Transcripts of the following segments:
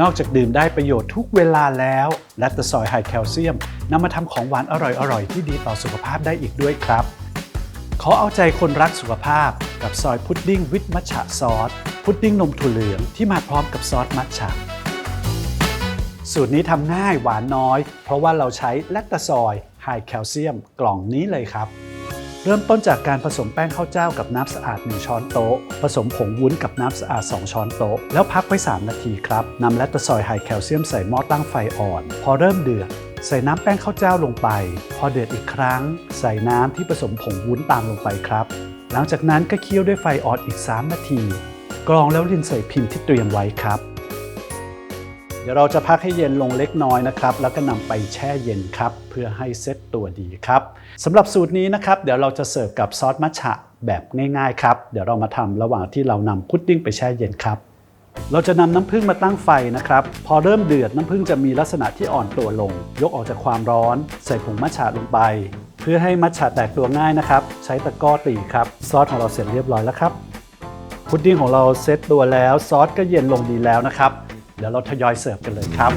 นอกจากดื่มได้ประโยชน์ทุกเวลาแล้วแลคตาซอยไฮแคลเซียมนำมาทำของหวานอร่อยๆ ที่ดีต่อสุขภาพได้อีกด้วยครับ ขอเอาใจคนรักสุขภาพกับซอยพุดดิ้งวิตมัชฉะซอส พุดดิ้งนมถั่วเหลืองที่มาพร้อมกับซอสมัทฉะสูตรนี้ทำง่ายหวานน้อย เพราะว่าเราใช้แลคตาซอยไฮแคลเซียมกล่องนี้เลยครับ เริ่มต้นจากการผสมแป้งข้าวเจ้ากับน้ำสะอาด 1 ช้อนโต๊ะ ผสมผงวุ้นกับน้ำสะอาด 2 ช้อนโต๊ะ แล้วพักไว้ 3 นาทีครับนำแลตซอยไฮแคลเซียมใส่หม้อตั้งไฟอ่อน พอเริ่มเดือดใส่น้ำแป้งข้าวเจ้าลงไป พอเดือดอีกครั้ง ใส่น้ำที่ผสมผงวุ้นตามลงไปครับ หลังจากนั้นก็เคี่ยวด้วยไฟอ่อนอีก 3 นาที กรองแล้วรินใส่พิมพ์ที่เตรียมไว้ครับ ดี๋ยวเราจะพักให้เย็นลงเล็กน้อยนะครับ แล้วก็นำไปแช่เย็นครับ เพื่อให้เซ็ตตัวดีครับสำหรับสูตรนี้นะครับ เดี๋ยวเราจะเสิร์ฟกับซอสมัทฉะแบบง่ายๆครับ เดี๋ยวเรามาทำระหว่างที่เรานำพุดดิ้งไปแช่เย็นครับ เราจะนำน้ำผึ้งมาตั้งไฟนะครับ พอเริ่มเดือดน้ำผึ้งจะมีลักษณะที่อ่อนตัวลง ยกออกจากความร้อน ใส่ผงมัทฉะลงไป เพื่อให้มัทฉะแตกตัวง่ายนะครับ ใช้ตะกร้อตีครับซอสของเราเสร็จเรียบร้อยแล้วครับพุดดิ้งของเราเซตตัวแล้วซอสก็เย็นลงดีแล้วนะครับ เดี๋ยวเราทยอยเสิร์ฟกันเลยครับ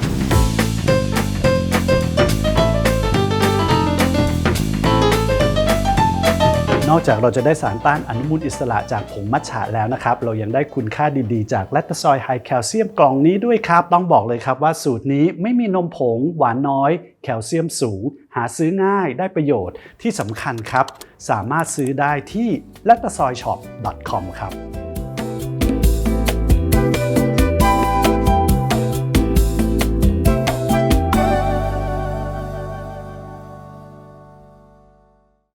นอกจากเราจะได้สารต้านอนุมูลอิสระจากผงมัทฉะแล้วนะครับ เรายังได้คุณค่าดีๆ จากแลตาซอยไฮแคลเซียมกล่องนี้ด้วยครับ ต้องบอกเลยครับว่าสูตรนี้ไม่มีนมผงหวานน้อย แคลเซียมสูง หาซื้อง่ายได้ประโยชน์ที่สำคัญครับ สามารถซื้อได้ที่ l a c t a s o y s h o p c o m ครับ